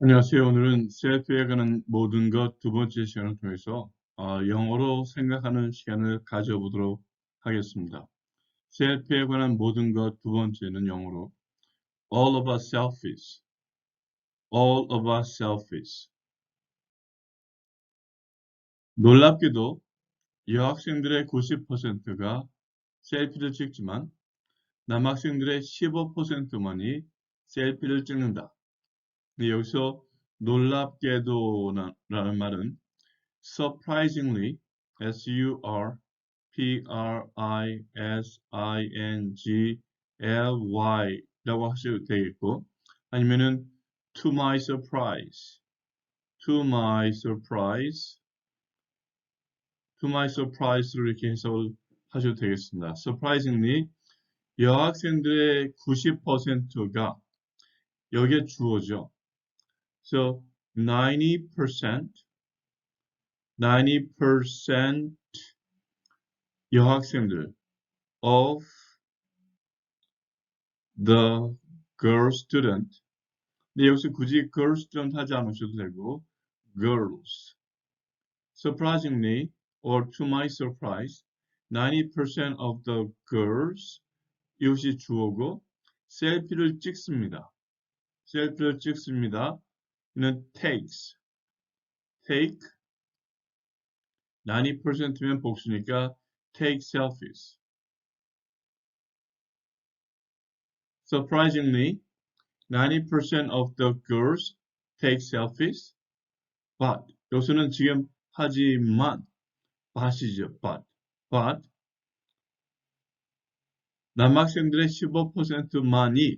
안녕하세요. 오늘은 셀프에 관한 모든 것 두 번째 시간을 통해서 어, 영어로 생각하는 시간을 가져보도록 하겠습니다. 셀프에 관한 모든 것 두 번째는 영어로 All of us selfish. All of us selfish. 놀랍게도 여학생들의 90%가 셀피를 찍지만 남학생들의 15%만이 셀피를 찍는다. 네, 여기서 놀랍게도 라는 말은 surprisingly, s-u-r-p-r-i-s-i-n-g-l-y 라고 하셔도 되겠고 아니면은 to my surprise, to my surprise, to my surprise로 이렇게 해석을 하셔도 되겠습니다. surprisingly 여학생들의 90%가 여기에 주어죠. So 90%, 90% 여학생들 of the girl student. 근데 여기서 굳이 girl student 하지 않으셔도 되고 girls. Surprisingly, or to my surprise, 90% of the girls 이것이 주어고 셀피를 찍습니다. 셀피를 찍습니다. 는 takes. take 90%면 복수니까 take selfies. Surprisingly, 90% of the girls take selfies, but 여기서는 지금 하지만 but이죠, but, but 남학생들의 15%만이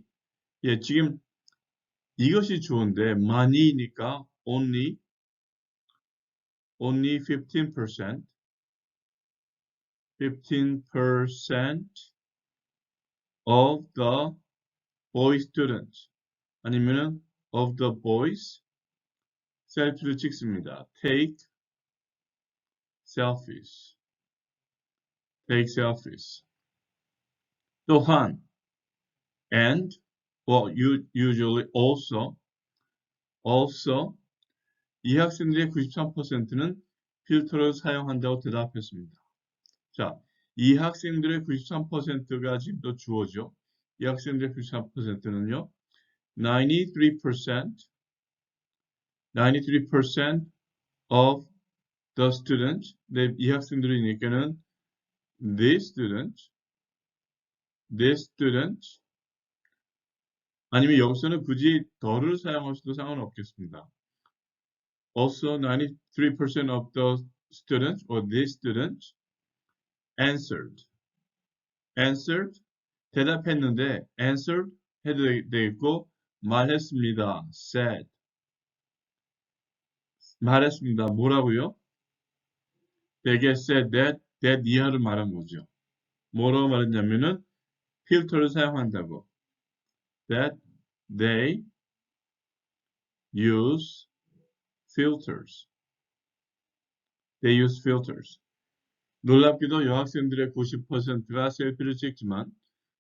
예, 지금 이것이 좋은데 많이니까 only only 15% 15% of the boy students 아니면은 of the boys 셀피를 찍습니다. take selfies take selfies 또한 and you, usually also, also 이 학생들의 93%는 필터를 사용한다고 대답했습니다. 자, 이 학생들의 93%가 지금 또 주어져. 이 학생들의 93%는요. 93% 93% of the students 네, 이 학생들이니까는 this student this student 아니면 여기서는 굳이 더를 사용하셔도 상관없겠습니다. Also, 93% of the students or these students answered. answered 대답했는데 answered 해도 되겠고 말했습니다. said 말했습니다. 뭐라고요? They said that that 이하를 말한 거죠. 뭐라고 말했냐면은 필터를 사용한다고. that they use filters. They use filters. 놀랍게도 여학생들의 90%가 셀피를 찍지만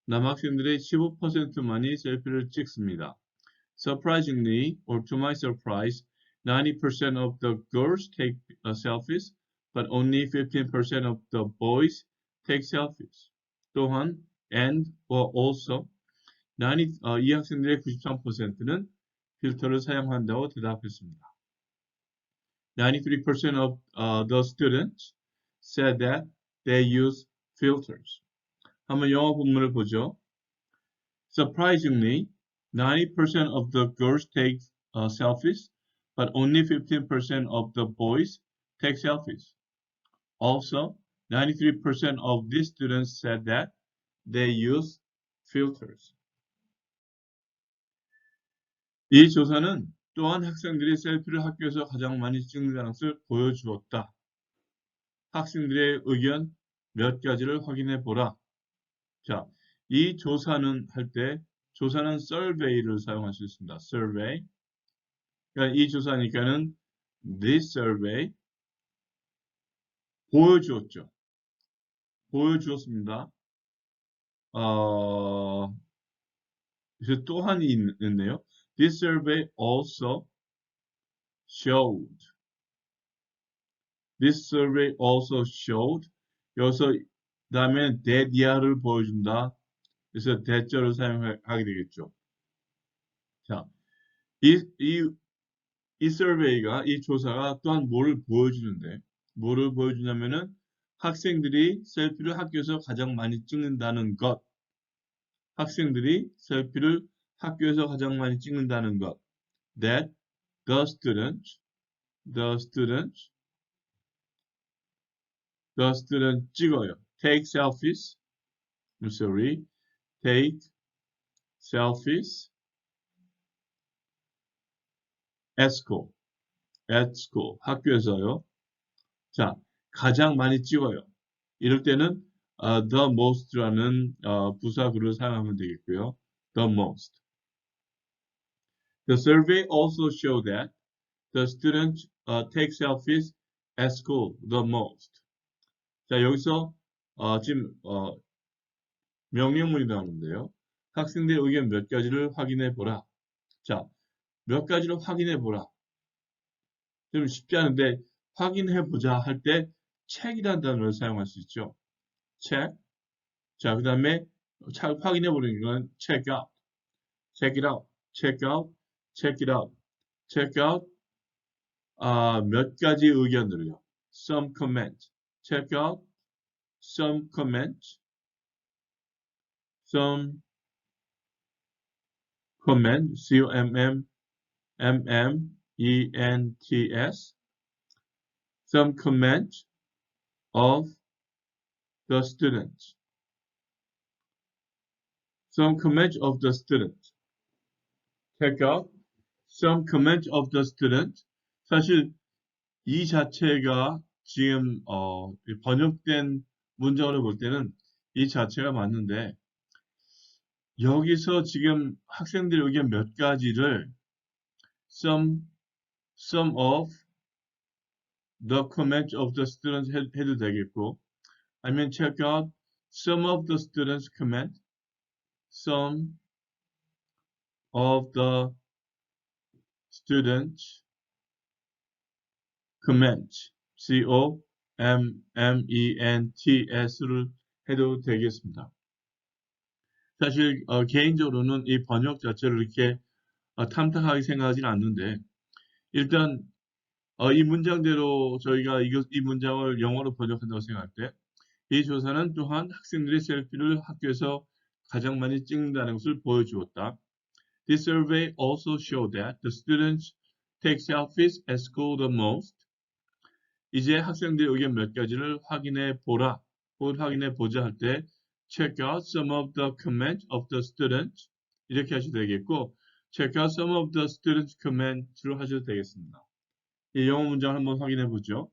남학생들의 15%만이 셀피를 찍습니다. Surprisingly, or to my surprise, 90% of the girls take uh, selfies, but only 15% of the boys take selfies. 또한, and or also, 90, 어, 이 학생들의 93%는 필터를 사용한다고 대답했습니다. 93% of uh, the students said that they use filters. 한번 영어 본문을 보죠. Surprisingly, 90% of the girls take uh, selfies, but only 15% of the boys take selfies. Also, 93% of these students said that they use filters. 이 조사는 또한 학생들이 셀피를 학교에서 가장 많이 찍는다는 것을 보여주었다. 학생들의 의견 몇 가지를 확인해 보라. 자, 이 조사는 할 때 조사는 survey를 사용할 수 있습니다. survey. 그러니까 이 조사니까는 this survey 보여주었죠. 보여주었습니다. 어, 또한이 있네요. This survey also showed. This survey also showed. 여기서 다음에 that야를 보여준다. 그래서 that자를 사용하게 되겠죠. 자, 이, 이, 이 survey가, 이 조사가 또한 뭐를 보여주는데, 뭐를 보여주냐면은 학생들이 셀피를 학교에서 가장 많이 찍는다는 것. 학생들이 셀피를 학교에서 가장 많이 찍는다는 것. That the students, the students, the students 찍어요. Take selfies. I'm sorry. Take selfies at school. at school. 학교에서요. 자, 가장 많이 찍어요. 이럴 때는 어, the most라는 어, 부사구를 사용하면 되겠고요. the most. The survey also showed that the students uh, take selfies at school the most. 자, 여기서 어, 지금 어, 명령문이 나오는데요. 학생들의 의견 몇 가지를 확인해 보라. 자, 몇 가지를 확인해 보라. 좀 쉽지 않은데 확인해 보자 할때 check이라는 단어를 사용할 수 있죠. check. 자, 그 다음에 확인해 보는 건 check out. check it out. check out. check it out. check out. 아, 몇 가지 의견들을요. some comment. check out. some comment. some comment. C-O-M-M. M-M-E-N-T-S. some comment of the student. Some comment of the student. Check out some comment of the student. 사실 이 자체가 지금 어, 번역된 문장으로 볼 때는 이 자체가 맞는데 여기서 지금 학생들 의견 몇 가지를 some some of the comment of the students 해, 해도 되겠고 아니면 check out some of the students comment some of the students comment C O M M E N T S를 해도 되겠습니다. 사실 어, 개인적으로는 이 번역 자체를 이렇게 어, 탐탁하게 생각하지는 않는데 일단 어, 이 문장대로 저희가 이, 이 문장을 영어로 번역한다고 생각할 때 이 조사는 또한 학생들의 셀피를 학교에서 가장 많이 찍는다는 것을 보여주었다. This survey also showed that the students take selfies at school the most. 이제 학생들의 의견 몇 가지를 확인해 보라 혹은 확인해 보자 할 때 check out some of the comments of the students 이렇게 하셔도 되겠고 check out some of the students comments로 하셔도 되겠습니다. 이 영어 문장 한번 확인해 보죠.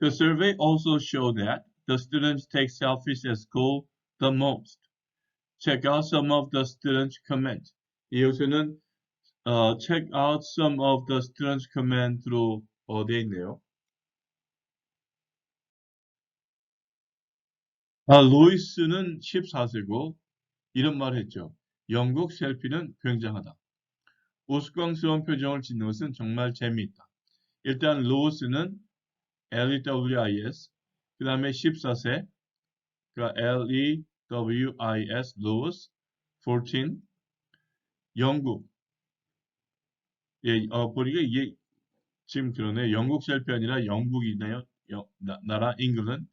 The survey also showed that the students take selfies at school the most. Check out some of the students' comment. 이 여기서는 어, check out some of the students' comment로 어, 되어 있네요. 아, 로이스는 14세고 이런 말을 했죠. 영국 셀피는 굉장하다. 우스꽝스러운 표정을 짓는 것은 정말 재미있다. 일단 로스는 L-E-W-I-S 그 다음에 14세 그러니까 L-E-W-I-S 로스 14 영국. 예, 어, 보니까 이게 지금 그러네. 영국 셀피 아니라 영국이네요? 영, 나, 나라 잉글랜드.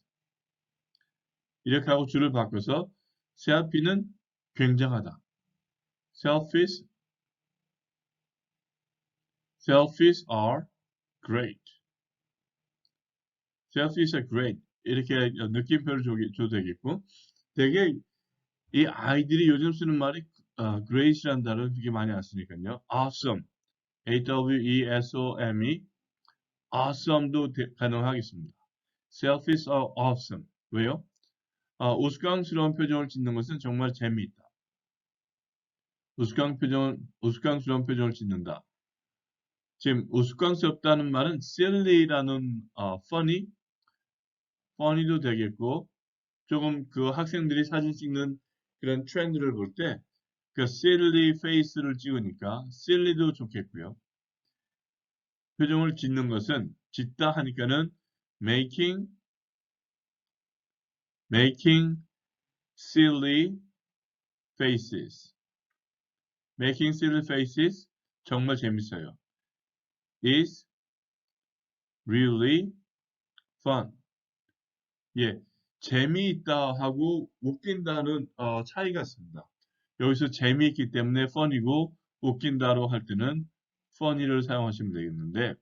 이렇게 하고 줄을 바꿔서 셀피는 굉장하다. selfies selfies are great. selfies are great. 이렇게 느낌표를 줘도 되겠고 되게 이 아이들이 요즘 쓰는 말이 어, great이라는 단어를 되게 많이 안 쓰니까요. awesome. A-W-E-S-O-M-E awesome도 되, 가능하겠습니다. selfies are awesome. 왜요? 어, 우스꽝스러운 표정을 짓는 것은 정말 재미있다. 우스꽝 표정, 우스꽝스러운 표정을 짓는다. 지금 우스꽝스럽다는 말은 silly라는 어, funny, funny도 되겠고 조금 그 학생들이 사진 찍는 그런 트렌드를 볼 때 그 silly face를 찍으니까 silly도 좋겠고요. 표정을 짓는 것은 짓다 하니까는 making making silly faces making silly faces 정말 재밌어요. is really fun. 예, 재미있다 하고 웃긴다는 어, 차이가 있습니다. 여기서 재미있기 때문에 fun이고 웃긴다로 할 때는 funny를 사용하시면 되겠는데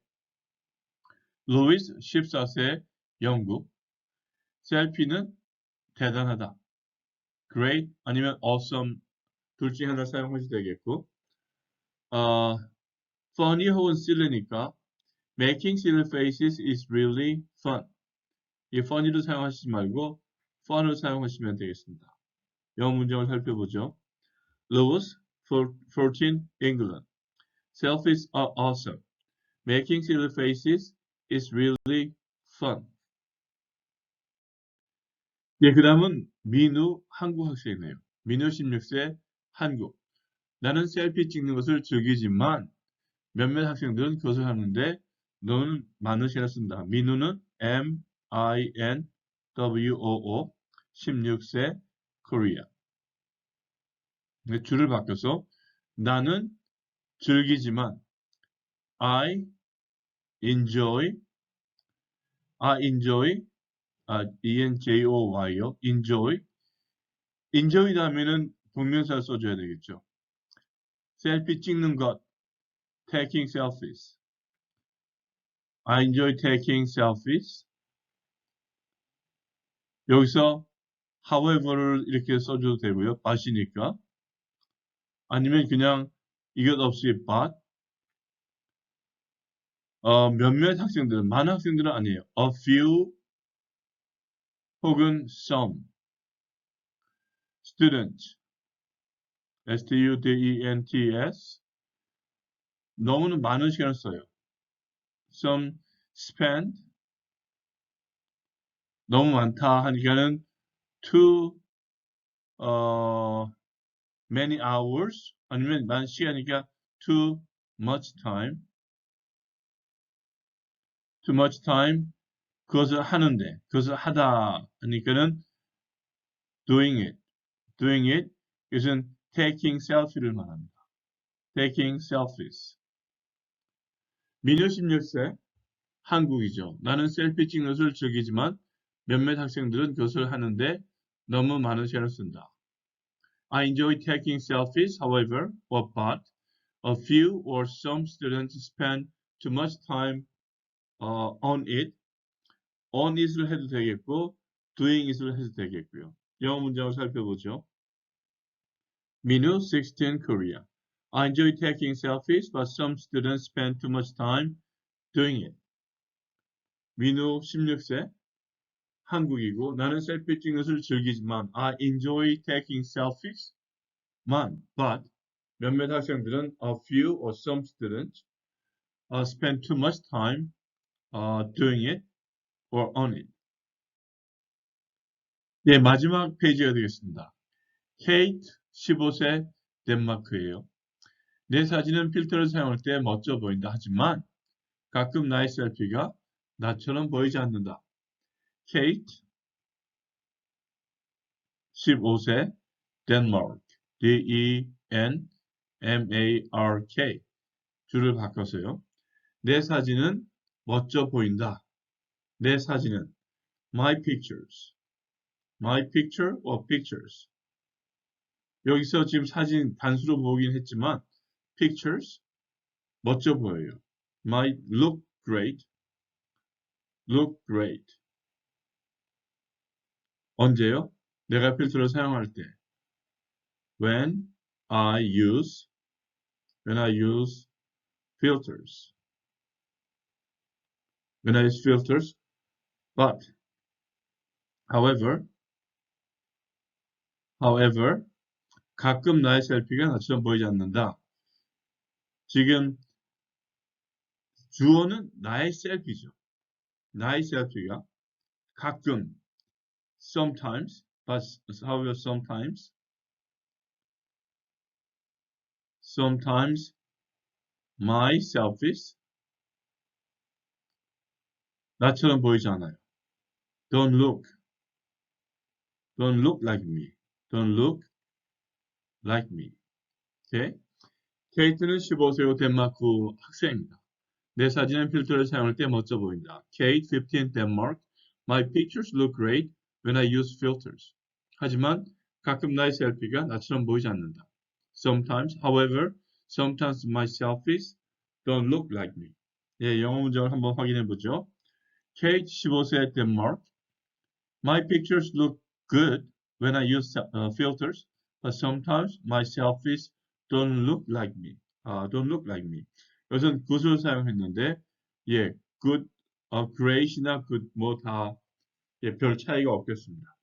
루이스 14세 영국 셀피는 대단하다. great 아니면 awesome 둘 중에 하나 사용하셔도 되겠고 어, funny 혹은 silly니까 making silly faces is really fun. 이 funny를 사용하시지 말고 fun을 사용하시면 되겠습니다. 영어 문장을 살펴보죠. Lewis, 14, England. Selfies are awesome. Making silly faces is really fun. 예, 그 다음은 민우 한국 학생이네요. 민우 16세 한국. 나는 셀피 찍는 것을 즐기지만 몇몇 학생들은 그것을 하는데 너는 많은 시간을 쓴다. 민우는 M, I, N, W, O, O 16세 Korea. 줄을 바뀌어서 나는 즐기지만 I enjoy I enjoy 아, E-N-J-O-Y요. enjoy enjoy 다음에는 동명사를 써줘야 되겠죠. 셀피 찍는 것 taking selfies I enjoy taking selfies 여기서 however를 이렇게 써줘도 되고요. but이니까 아니면 그냥 이것 없이 but 어, 몇몇 학생들은 많은 학생들은 아니에요. a few 혹은 some students S-T-U-D-E-N-T-S 너무는 많은 시간을 써요. some spend 너무 많다 하니까는 too 어, many hours 아니면 많은 시간이니까 too much time too much time 그것을 하는데 그것을 하다 하니까는 doing it doing it 이것은 taking selfie를 말합니다. taking selfies 민요 16세 한국이죠. 나는 셀피 찍는 것을 즐기지만 몇몇 학생들은 그것을 하는데 너무 많은 시간을 쓴다. I enjoy taking selfies, however, or but a few or some students spend too much time uh, on it. on it을 해도 되겠고, doing it을 해도 되겠고요. 영어 문장을 살펴보죠. 민우, 16, Korea. I enjoy taking selfies, but some students spend too much time doing it. 민우, 16세. 한국이고 나는 셀피 찍는 즐기지만 I enjoy taking selfies 만 but 몇몇 학생들은 a few or some students uh, spend too much time uh, doing it or on it. 네, 마지막 페이지가 되겠습니다. 케이트 15세 덴마크예요. 내 사진은 필터를 사용할 때 멋져 보인다 하지만 가끔 나의 셀피가 나처럼 보이지 않는다. 케이트 15세 덴마크 D-E-N-M-A-R-K 줄을 바꿔서요. 내 사진은 멋져 보인다. 내 사진은 my pictures my picture or pictures 여기서 지금 사진 단수로 보긴 했지만 pictures 멋져 보여요. might look great look great 언제요? 내가 필터를 사용할 때. When I use, when I use filters. When I use filters, but, however, however, 가끔 나의 셀피가 나처럼 보이지 않는다. 지금 주어는 나의 셀피죠. 나의 셀피가 가끔 sometimes, but however sometimes, sometimes my selfies, 나처럼 보이지 않아요. Don't look. Don't look like me. Don't look like me. 오케이? 케이트는 15세고 덴마크 학생입니다. 내 사진은 필터를 사용할 때 멋져 보인다. Kate, 15, Denmark. My pictures look great when I use filters. 하지만 가끔 나의 셀피가 나처럼 보이지 않는다. Sometimes, however, sometimes my selfies don't look like me. 예, 영어 문장을 한번 확인해 보죠. Kate, 15세, Denmark. My pictures look good when I use uh, filters, but sometimes my selfies don't look like me. 아, don't look like me. 여기서는 good을 사용했는데, 예, good, 어, great이나 good 뭐 다, 예, 별 차이가 없겠습니다.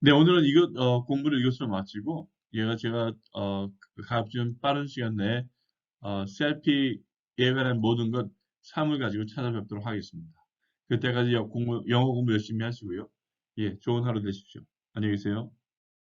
네, 오늘은 이것, 어, 공부를 이것으로 마치고, 얘가 제가, 어, 가끔 빠른 시간 내에, 어, 셀피에 관한 모든 것, 3을 가지고 찾아뵙도록 하겠습니다. 그때까지 여- 공부, 영어 공부 열심히 하시고요. 예, 좋은 하루 되십시오. 안녕히 계세요.